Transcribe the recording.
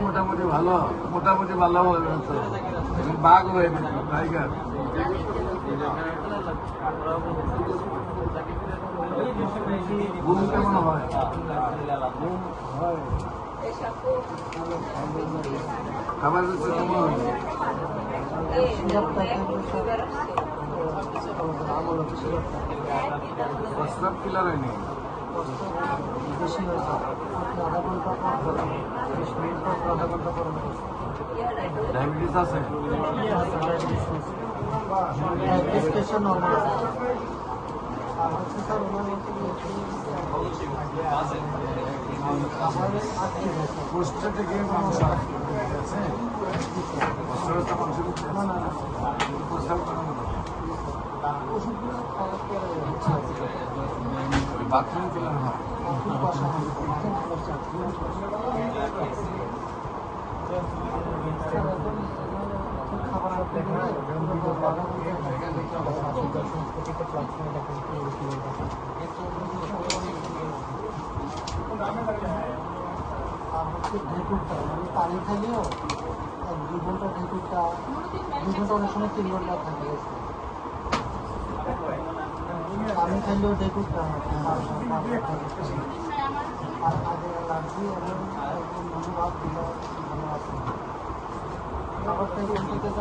মোটামুটি ভালো মোটামুটি ভালো হবে বাঘ হয়ে গেছে টাইগার ঘুম কেমন হয়? খাবার দিচ্ছে কেমন প্রস্তাব কিলার হয়নি? ডায়াবেটিস আছে গিয়ে মানুষ আছে পোস্টারটা মানুষের প্রস্তাব করানো বাথরুম কিলার হয় পানি খাইলেও এক দু ঘণ্টা ঢেকুরটা দু ঘণ্টা অনেক সময় তিন ঘণ্টা থাকে। পানি খাইলেও ঢেকুরটা আর আগে